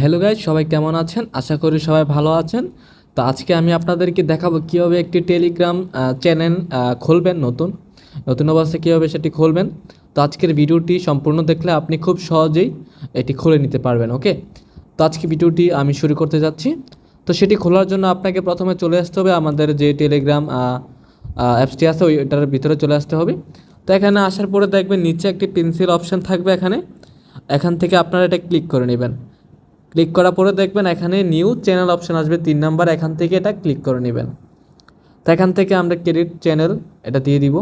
Hello guys সবাই কেমন আছেন? আশা করি সবাই ভালো আছেন। তো আজকে আমি আপনাদেরকে দেখাবো কীভাবে একটি টেলিগ্রাম চ্যানেল খুলবেন নতুন। নতুন অবস্থায় কীভাবে সেটি খুলবেন। তো আজকের ভিডিওটি সম্পূর্ণ দেখলে আপনি খুব সহজেই এটি খুলে নিতে পারবেন ওকে তো আজকে ভিডিওটি আমি শুরু করতে যাচ্ছি। তো সেটি খোলার জন্য আপনাকে প্রথমে চলে আসতে হবে আমাদের যে টেলিগ্রাম অ্যাপসটি আছে ওইটার ভিতরে চলে আসতে হবে। তো এখানে আসার পরে দেখবেন নিচে একটি পেন্সিল অপশান থাকবে এখানে। এখান থেকে আপনারা এটা ক্লিক করে নেবেন। ক্লিক করার পরে দেখবেন এখানে নিউ চ্যানেল অপশন আসবে তিন নাম্বার, এখান থেকে এটা ক্লিক করে নেবেন। তো এখান থেকে আমরা ক্রেডিট চ্যানেল এটা দিয়ে দিব।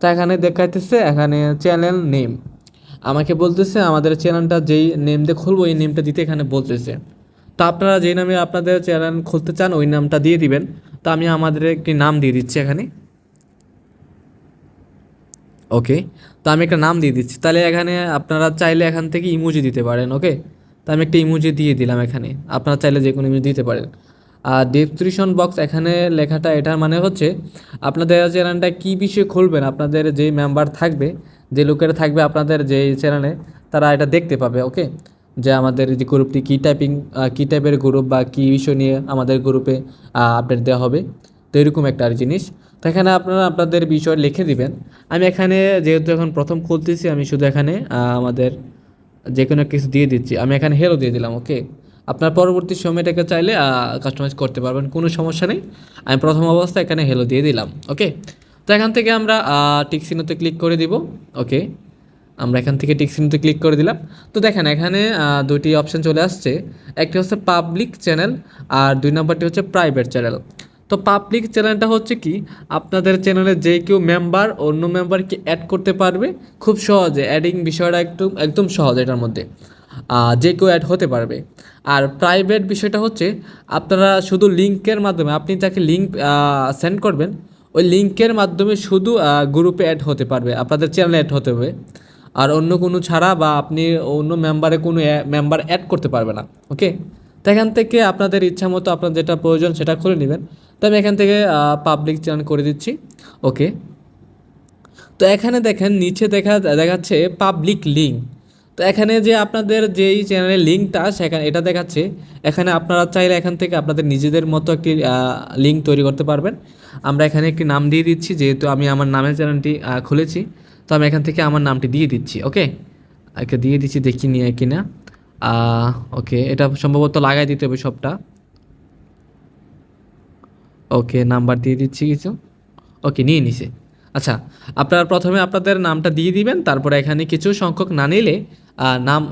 তো এখানে দেখাইতেছে এখানে চ্যানেল নেম। আমাকে বলতেছে আমাদের চ্যানেলটা যেই নেম দিয়ে খুলবো, এই নেমটা দিতে এখানে বলতেছে। তো আপনারা যেই নামে আপনাদের চ্যানেল খুলতে চান, ওই নামটা দিয়ে দিবেন। তো আমি আমাদের একটি নাম দিয়ে দিচ্ছি এখানে। ওকে, তো আমি একটা নাম দিয়ে দিচ্ছি। তাহলে এখানে আপনারা চাইলে এখান থেকে ইমোজি দিতে পারেন, ওকে? তো আমি একটা ইমোজি দিয়ে দিলাম এখানে। আপনারা চাইলে যে কোনো ইমোজি দিতে পারেন। আর ডেসক্রিপশন বক্স এখানে লেখাটা এটার মানে হচ্ছে, আপনাদের চ্যানেলটা কী বিষয়ে খুলবেন, আপনাদের যেই মেম্বার থাকবে, যে লোকেরা থাকবে আপনাদের যে চ্যানেলে তারা এটা দেখতে পাবে ওকে যে আমাদের যে গ্রুপটি কী টাইপিং কী টাইপের গ্রুপ বা কী বিষয় নিয়ে আমাদের গ্রুপে আপডেট দেওয়া হবে। তো এরকম একটা আর জিনিস। তো এখানে আপনারা আপনাদের বিষয় লিখে দিবেন। আমি এখানে যেহেতু এখন প্রথম খুলতেছি, আমি শুধু এখানে আমাদের যে কোনো কিছু দিয়ে দিচ্ছি। আমি এখানে হেলো দিয়ে দিলাম ওকে আপনার পরবর্তী সময়টাকে চাইলে কাস্টমাইজ করতে পারবেন, কোনো সমস্যা নেই। আমি প্রথম অবস্থায় এখানে হেলো দিয়ে দিলাম ওকে তো এখান থেকে আমরা টিকসিনোতে ক্লিক করে দিব ওকে আমরা এখান থেকে টিকসিনোতে ক্লিক করে দিলাম। তো দেখেন, এখানে দুটি অপশান চলে আসছে। একটি হচ্ছে পাবলিক চ্যানেল আর দুই নম্বরটি হচ্ছে প্রাইভেট চ্যানেল তো পাবলিক চ্যানেলটা হচ্ছে কি, আপনাদের চ্যানেলে যে কেউ মেম্বার অন্য মেম্বারকে অ্যাড করতে পারবে, খুব সহজে অ্যাডিং বিষয়টা একটু, একদম সহজ এটার মধ্যে যে কেউ অ্যাড হতে পারবে। আর প্রাইভেট বিষয়টা হচ্ছে, আপনারা শুধু লিঙ্কের মাধ্যমে, আপনি যাকে লিঙ্ক সেন্ড করবেন, ওই লিঙ্কের মাধ্যমে শুধু গ্রুপে অ্যাড হতে পারবে, আপনাদের চ্যানেলে অ্যাড হতে হবে। আর অন্য কোনো ছাড়া বা আপনি অন্য মেম্বারে কোনো মেম্বার অ্যাড করতে পারবে না ওকে এখান থেকে আপনাদের ইচ্ছা মতো আপনার যেটা প্রয়োজন সেটা খুলে নেবেন। তো আমি এখান থেকে পাবলিক চ্যানেল করে দিচ্ছি। ওকে। তো এখানে দেখেন, নিচে দেখা, দেখাচ্ছে পাবলিক লিঙ্ক তো এখানে যে আপনাদের যেই চ্যানেলের লিঙ্কটা সেখানে এটা দেখাচ্ছে। এখানে আপনারা চাইলে এখান থেকে আপনাদের নিজেদের মতো একটি লিঙ্ক তৈরি করতে পারবেন। আমরা এখানে একটি নাম দিয়ে দিচ্ছি, যেহেতু আমি আমার নামের চ্যানেলটি খুলেছি। তো আমি এখান থেকে আমার নামটি দিয়ে দিচ্ছি, ওকে? একে দিয়ে দিচ্ছি, দেখি নিয়ে কিনা। ওকে এটা সম্ভবত লাগাই দিতে হবে সবটা। ওকে নাম্বার দিয়ে দিচ্ছি কিছু। ওকে নিয়ে নিছে। আচ্ছা আপনারা প্রথমে আপনাদের নামটা দিয়ে দিবেন, তারপরে এখানে কিছু সংখ্যক না নিলে নাম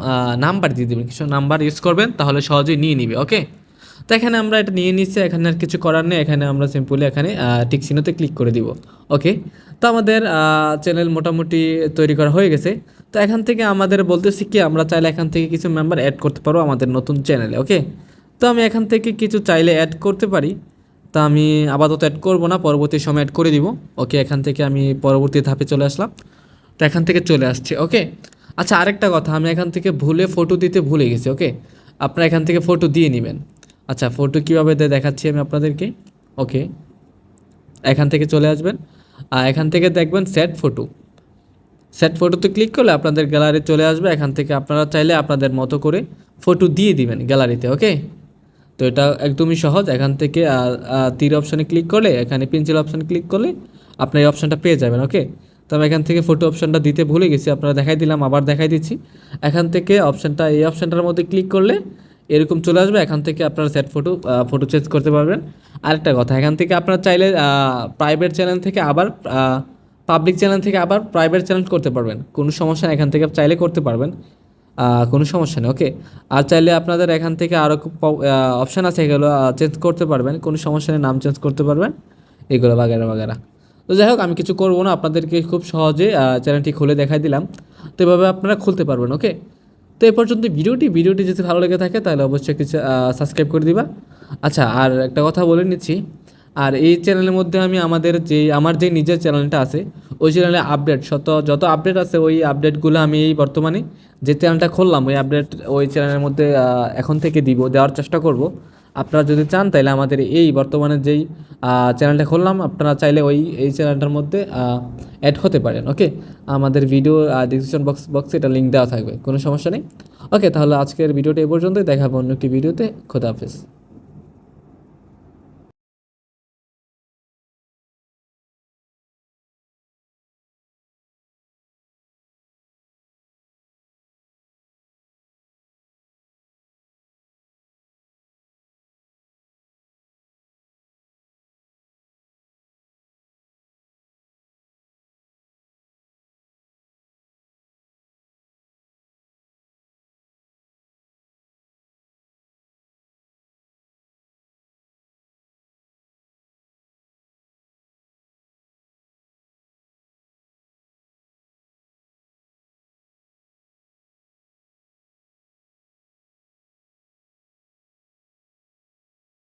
নাম্বার দিয়ে দেবেন। কিছু নাম্বার ইউজ করবেন, তাহলে সহজেই নিয়ে নিবে ওকে তো এখানে আমরা এটা নিয়ে নিচ্ছি, এখানে আর কিছু করার নেই, এখানে আমরা সিম্পলি এখানে টিক চিহ্নতে ক্লিক করে দিব ওকে তো আমাদের চ্যানেল মোটামুটি তৈরি করা হয়ে গেছে। তো এখান থেকে আমাদের বলতেছি কি, আমরা চাইলে এখান থেকে কিছু মেম্বার অ্যাড করতে পারব আমাদের নতুন চ্যানেলে ওকে তো আমি এখান থেকে কিছু চাইলে অ্যাড করতে পারি। তা আমি আপাতত অ্যাড করব না, পরবর্তী সময় অ্যাড করে দিব ওকে এখান থেকে আমি পরবর্তী ধাপে চলে আসলাম। তো এখান থেকে চলে আসছে ওকে আচ্ছা আরেকটা কথা, আমি এখান থেকে ভুলে ফটো দিতে ভুলে গেছি ওকে আপনারা এখান থেকে ফটো দিয়ে নেবেন। আচ্ছা ফটো কীভাবে দেখাচ্ছি আমি আপনাদেরকে? ওকে এখান থেকে চলে আসবেন। আর এখান থেকে দেখবেন সেট ফটো সেট ফটোতে ক্লিক করলে আপনাদের গ্যালারি চলে আসবে। এখান থেকে আপনারা চাইলে আপনাদের মতো করে ফটো দিয়ে দিবেন গ্যালারিতে ওকে তো এটা একদমই সহজ। এখান থেকে তীর অপশানে ক্লিক করলে, এখানে পেন্সিল অপশানে ক্লিক করলে আপনার এই অপশানটা পেয়ে যাবেন ওকে তো আমি এখান থেকে ফটো অপশানটা দিতে ভুলে গেছি। আপনারা দেখাই দিলাম, আবার দেখাই দিচ্ছি। এখান থেকে অপশানটা এই অপশানটার মধ্যে ক্লিক করলে এরকম চলে আসবে, এখান থেকে আপনারা সেট ফটো ফটো চেঞ্জ করতে পারবেন। আরেকটা কথা, এখান থেকে আপনারা চাইলে প্রাইভেট চ্যানেল থেকে আবার পাবলিক চ্যানেল থেকে আবার প্রাইভেট চ্যানেল করতে পারবেন। কোনো সমস্যা এখান থেকে চাইলে করতে পারবেন। কোনো সমস্যা নেই ওকে আর চাইলে আপনাদের এখান থেকে আরও অপশান আছে এগুলো চেঞ্জ করতে পারবেন। কোনো সমস্যা নেই, নাম চেঞ্জ করতে পারবেন। এগুলো বাগেরা বাগেরা। তো যাই হোক, আমি কিছু করব না, আপনাদেরকে খুব সহজে চ্যানেলটি খুলে দেখাই দিলাম। তো এভাবে আপনারা খুলতে পারবেন ওকে তো এ পর্যন্ত ভিডিওটি ভিডিওটি যদি ভালো লেগে থাকে, তাহলে অবশ্যই কিছু সাবস্ক্রাইব করে দিবা। আচ্ছা আর একটা কথা বলে নিচ্ছি। আর এই চ্যানেলের মধ্যে আমি আমাদের যে, আমার যে নিজের চ্যানেলটা আছে, ওই চ্যানেলে আপডেট শত, যত আপডেট আছে, ওই আপডেটগুলো আমি এই বর্তমানে যে চ্যানেলটা খুললাম, ওই আপডেট ওই চ্যানেলের মধ্যে এখন থেকে দিব, দেওয়ার চেষ্টা করব। আপনারা যদি চান, তাহলে আমাদের এই বর্তমানে যেই চ্যানেলটা খুললাম, আপনারা চাইলে ওই, এই চ্যানেলটার মধ্যে অ্যাড হতে পারেন ওকে আমাদের ভিডিও ডিসক্রিপশন বক্স বক্সে এটা লিঙ্ক দেওয়া থাকবে, কোনো সমস্যা নেই। ওকে তাহলে আজকের ভিডিওটা এ পর্যন্তই দেখাবো অন্য একটি ভিডিওতে খোদা হাফেজ।